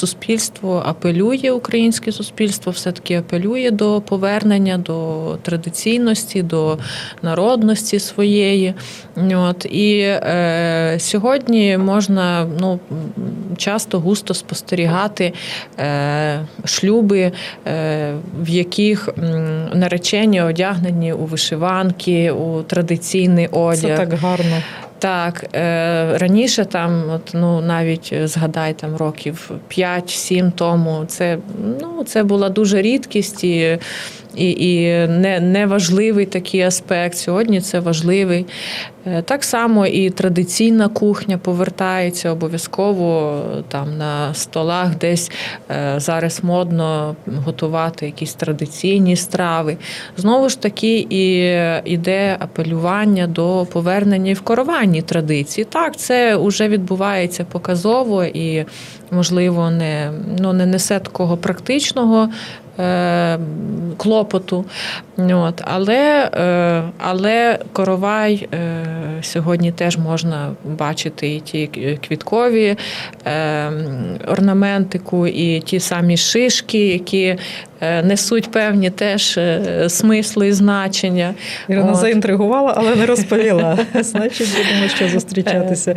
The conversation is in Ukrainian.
суспільство апелює, українське суспільство все-таки апелює до повернення, до традиційності, до народності своєї. От, і е, сьогодні можна ну, часто густо спостерігати е, шлюби, е, в яких наречені одягнені у вишиванки, у традиційний одяг. Це так гарно. Так, е, раніше там, от, ну навіть е, згадай там років 5-7 тому, це, ну, це була дуже рідкість і, і, і не, неважливий такий аспект. Сьогодні це важливий. Е, Так само і традиційна кухня повертається обов'язково е, там на столах, десь е, зараз модно готувати якісь традиційні страви. Знову ж таки, і іде апелювання до повернення і вкорування традицій. Так, це вже відбувається показово і, можливо, не, ну, не несе такого практичного. Е, Клопоту, От. Але, е, але коровай е, сьогодні теж можна бачити і ті квіткові орнаментику, і ті самі шишки, які несуть певні теж смисли і значення. Ірина заінтригувала, але не розповіла. Значить, будемо ще зустрічатися.